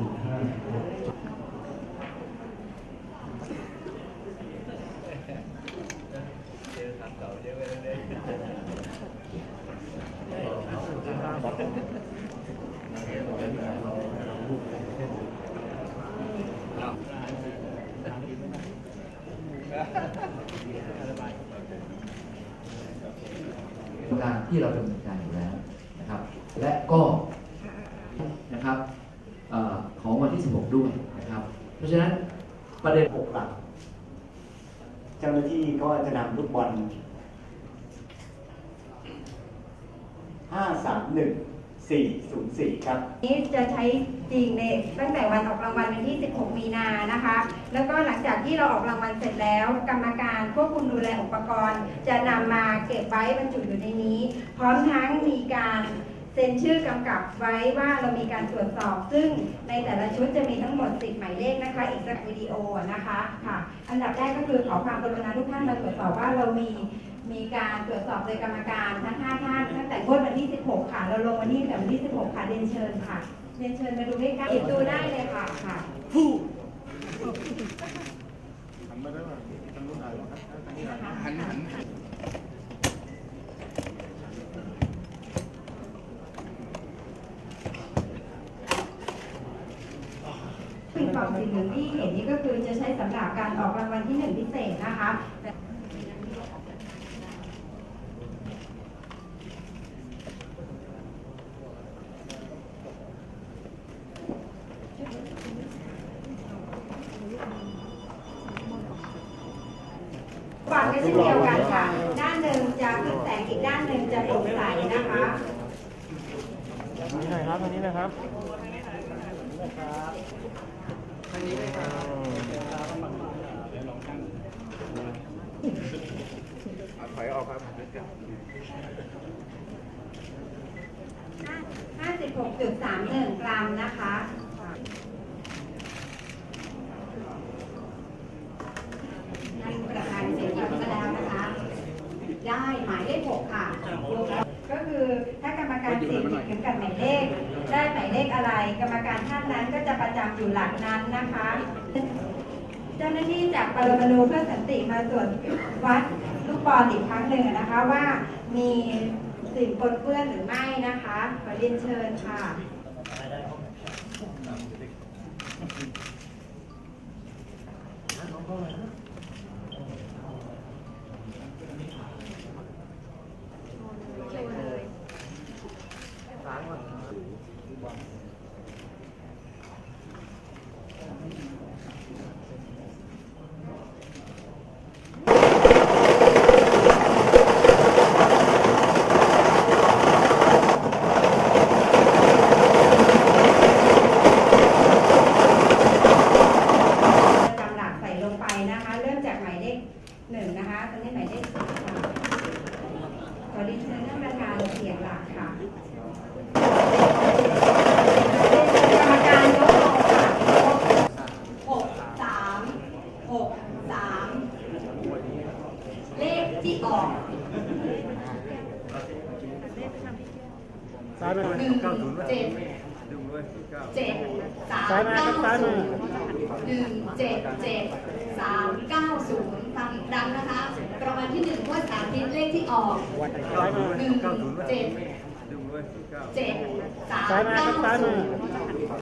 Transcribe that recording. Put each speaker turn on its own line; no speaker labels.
โครงการที่เราดำเนินการอยู่แล้วนะครับ และก็ ด้วยนะครับ เพราะฉะนั้นประเด็น
หกหลัก เจ้าหน้าที่ก็จะนำลูกบอลห้าสามหนึ่งสี่ศูนย์สี่ครับ
นี้จะใช้จริงในตั้งแต่วันออกรางวัลวันที่ 16 มีนานะคะ แล้วก็หลังจากที่เราออกรางวัลเสร็จแล้ว กรรมการควบคุมดูแลอุปกรณ์ จะนำมาเก็บไว้บรรจุอยู่ในนี้ พร้อมทั้งมีการ เซ็นชื่อกำกับไว้ว่าเรามีการตรวจสอบ ซึ่งในแต่ละชุดจะมีทั้งหมด10หมายเลขนะคะ อีกสักวิดีโอนะคะค่ะ อันดับแรกก็คือขอความกรุณาทุกท่านมาตรวจสอบว่าเรามีมีการตรวจสอบโดยกรรมการทั้ง5ท่านตั้งแต่งวดวันที่ 16 ค่ะ เราลงวันที่แต่วันที่ 16 ค่ะเรียนเชิญค่ะเรียนเชิญมาดูใกล้ๆหยิบดูได้เลยค่ะค่ะ สิ่งกล่องสีเหลืองที่เห็นนี่ก็คือจะใช้สำหรับการออกรางวัลที่หนึ่งพิเศษนะคะก่อนก็เช่นเดียวกันค่ะ ด้านหนึ่งจะขึ้นแสงอีกด้านหนึ่งจะโปร่งใสนะคะ
นี่หน่อยครับ อันนี้นะครับถอยออกครับ
56.31 กรัมนะคะท่านประธานเสร็จก็แล้วนะคะ ได้หมายเลข6ค่ะ ก็คือถ้ากรรมการสี่หยิบเข็มกัดหมายเลข ได้หมายเลขอะไร กรรมการท่านนั้นก็จะประจำอยู่หลักนั้นนะคะ เจ้าหน้าที่จากปรมาณูเพื่อสันติมาตรวจวัดลูกบอลอีกครั้งหนึ่งนะคะว่ามีสิ่งปนเปื้อนหรือไม่นะคะ ขอเรียนเชิญค่ะประจำหลักใส่ล งไปนะคะ เริ่มจากหมายเลขหนึ่งนะคะตอนนี้หมายเลขสามค่ะขอเรียนเชิญท่านประธานเสียงหลักค่ะกรรมการยกมือค่ะหกสามหกสามเลขที่ออก
ซ้ายไปหน่อย
หนึ่งเจ็ด เจ็ดสามเก้าศูนย์หนึ่งเจ็ดเจ็ดสามเก้าศูนย์ฟังอีกครั้งนะคะรางวัลที่หนึ่งงวดสามทิศเลขที่ออกหนึ่งเจ็ดเจ็ดสามเก้าศูนย์